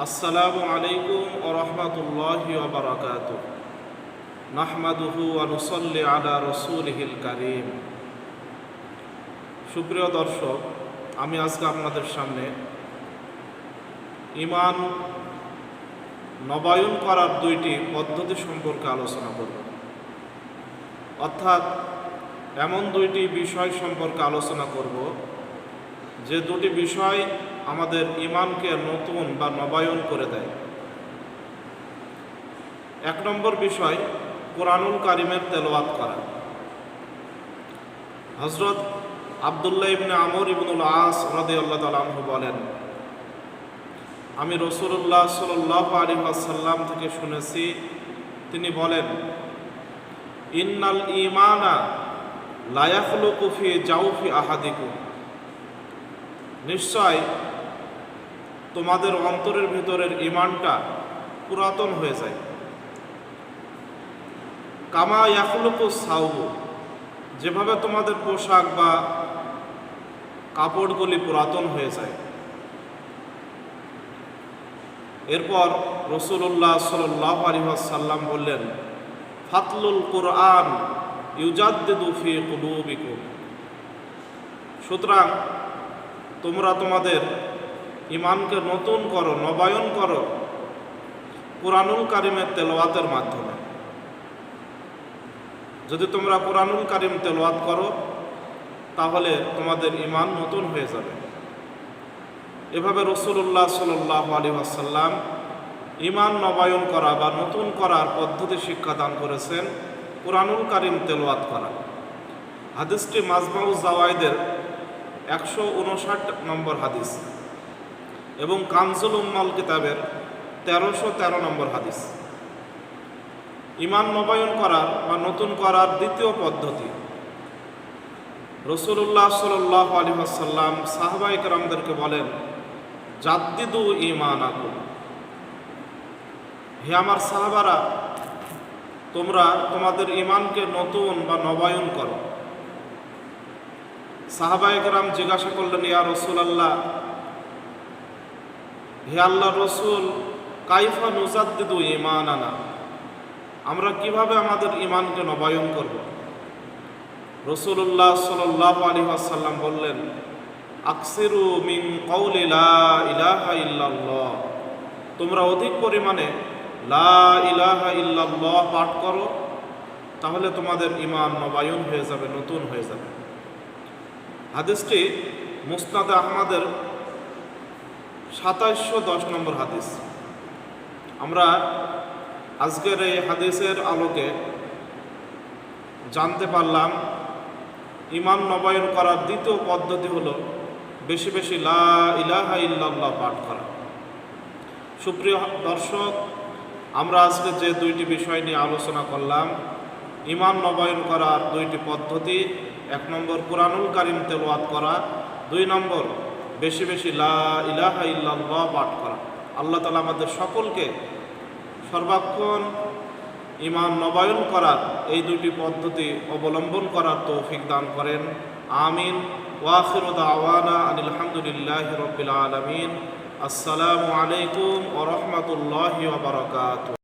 আসসালামু আলাইকুম ও রহমতুল্লাহ বারকাত নাহমাদুহু আনুসল্লি আলা রসুলহিল করিম। সুপ্রিয় দর্শক, আমি আজকে আপনাদের সামনে ইমান নবায়ন করার দুইটি পদ্ধতি সম্পর্কে আলোচনা করব। অর্থাৎ এমন দুইটি বিষয় সম্পর্কে আলোচনা করব, যে দুটি বিষয় আমাদের ইমানকে নতুন বা নবায়ন করে দেয়। এক নম্বর বিষয়, কোরআনুল কারিমের তেলোয়াত করা। হজরত আবদুল্লাহ ইবনে আমর ইবনুল আস রদে আল্লাহ তালাহু বলেন, আমি রসুল্লাহ সাল্লাহ আলী আসাল্লাম থেকে শুনেছি, তিনি বলেন, ইন্নাল ইমানা লায়াফলু কুফি জাউফি আহাদিকু নিশ্চয় তোমাদের অন্তরের ভিতরের ইমানটা পুরাতন হয়ে যায়। কামা ইয়াফলুকু সাউবু যেভাবে তোমাদের পোশাক বা কাপড়গুলি পুরাতন হয়ে যায়। এরপর রসুল্লাহ সাল্লাহ আলিহাসাল্লাম বললেন, ফাতলুল কোরআন ইউজাদ্দিদুফি কুলুবিকুম। সুতরাং তোমরা তোমাদের ইমানকে নতুন করো, নবায়ন করো কোরআনুল কারিমের তেলোয়াতের মাধ্যমে। যদি তোমরা কোরআনুল কারিম তেলোয়াত করো, তাহলে তোমাদের ইমান নতুন হয়ে যাবে। এভাবে রসুল্লাহ সাল্লাহ আলী আসাল্লাম ইমান নবায়ন করা বা নতুন করার পদ্ধতি শিক্ষাদান করেছেন কোরআনুল কারিম তেলোয়াত করা। হাদিসটি মাজমাউজ জাওয়াইদের একশো উনষাট নম্বর হাদিস এবং কানজুল উম্মাল কিতাবের তেরোশো তেরো নম্বর হাদিস। ইমান নবায়ন করার বা নতুন করার দ্বিতীয় পদ্ধতি। রসুল্লাহ সাল্লাহ আলী আসাল্লাম সাহবা ইকরামদেরকে বলেন, জাদ্দিদু ইমান আকুল হে আমার সাহাবারা, তোমরা তোমাদের ইমানকে নতুন বা নবায়ন করো। সাহাবায়করাম জিজ্ঞাসা করলেন, ইয়া রসুল আল্লাহ হে আল্লাহ রসুল, কাইফা নুজাদ্দিদু ইমান আনা আমরা কীভাবে আমাদের ইমানকে নবায়ন করব? রসুল্লাহ সাল্লাহ আলী আসাল্লাম বললেন, আকসিরু মিন কৌলিলা ইলাহা ইল্লাল্লাহ। তোমরা অধিক পরিমাণে লা ইলাহা ইল্লাল্লাহ পাঠ করো, তাহলে তোমাদের ইমান নবায়ন হয়ে যাবে, নতুন হয়ে যাবে। হাদিসটি মুস্তাদ আহমদের সাতাইশশো দশ নম্বর হাদিস। আমরা আজকের এই হাদিসের আলোকে জানতে পারলাম ইমান নবায়ন করার দ্বিতীয় পদ্ধতি হলো বেশি বেশি লা ইলাহা ইল্লাল্লাহ পাঠ করা। সুপ্রিয় দর্শক, আমরা আজকে যে দুইটি বিষয় নিয়ে আলোচনা করলাম ইমান নবায়ন করার দুইটি পদ্ধতি এক নম্বর কোরআনুল কারিম তেলোয়াত করা, দুই নম্বর বেশি বেশি লা ইলাহা ইল্লাল্লাহ পাঠ করা। আল্লাহ তালা আমাদের সকলকে সর্বাক্ষণ ইমান নবায়ন করার এই দুটি পদ্ধতি অবলম্বন করার তৌফিক দান করেন। আমিন। ওয়াখির আওয়ানা আনিল হামদুলিল্লাহ রবিল আলমিন। আসসালামু আলাইকুম ও রহমতুল্লাহ